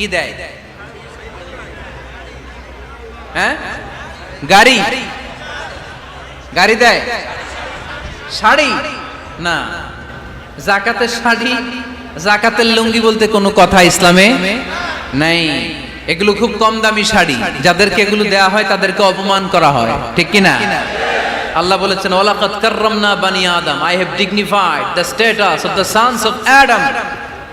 কি দেয়? হ্যাঁ? গাড়ি। গাড়ি দেয়? শাড়ি? না। জাকাতের শাড়ি, জাকাতের লুঙ্গি বলতে কোনো কথা ইসলামে নাই। এগুলো খুব কম দামি শাড়ি। যাদেরকে এগুলো দেয়া হয়, তাদেরকে অপমান করা হয়। ঠিক কি না? আল্লাহ বলেছেন, ওয়ালাকাদ কাররামনা বানি আদম। I have dignified the status of the sons of Adam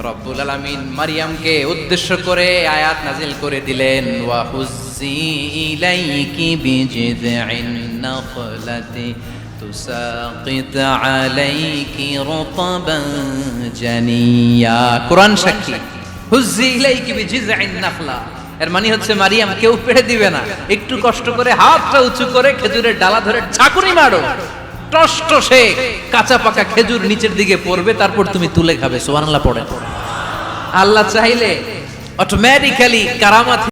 রব্বুল আলামিন মারিয়ামকে উদ্দেশ্য করে আয়াত নাজিল করে দিলেন, ওয়া এর মানে হচ্ছে মারিয়াম কেউ পেড়ে দিবে না। একটু কষ্ট করে হাতটা উঁচু করে খেজুরের ডালা ধরে ঝাঁকুনি মারো। টষ্ট সে কাঁচা পাকা খেজুর নিচের দিকে পড়বে, তারপর তুমি তুলে খাবে সোয়ানলা পড়ে। আল্লাহ চাইলে অটোমেটিক্যালি কারামাত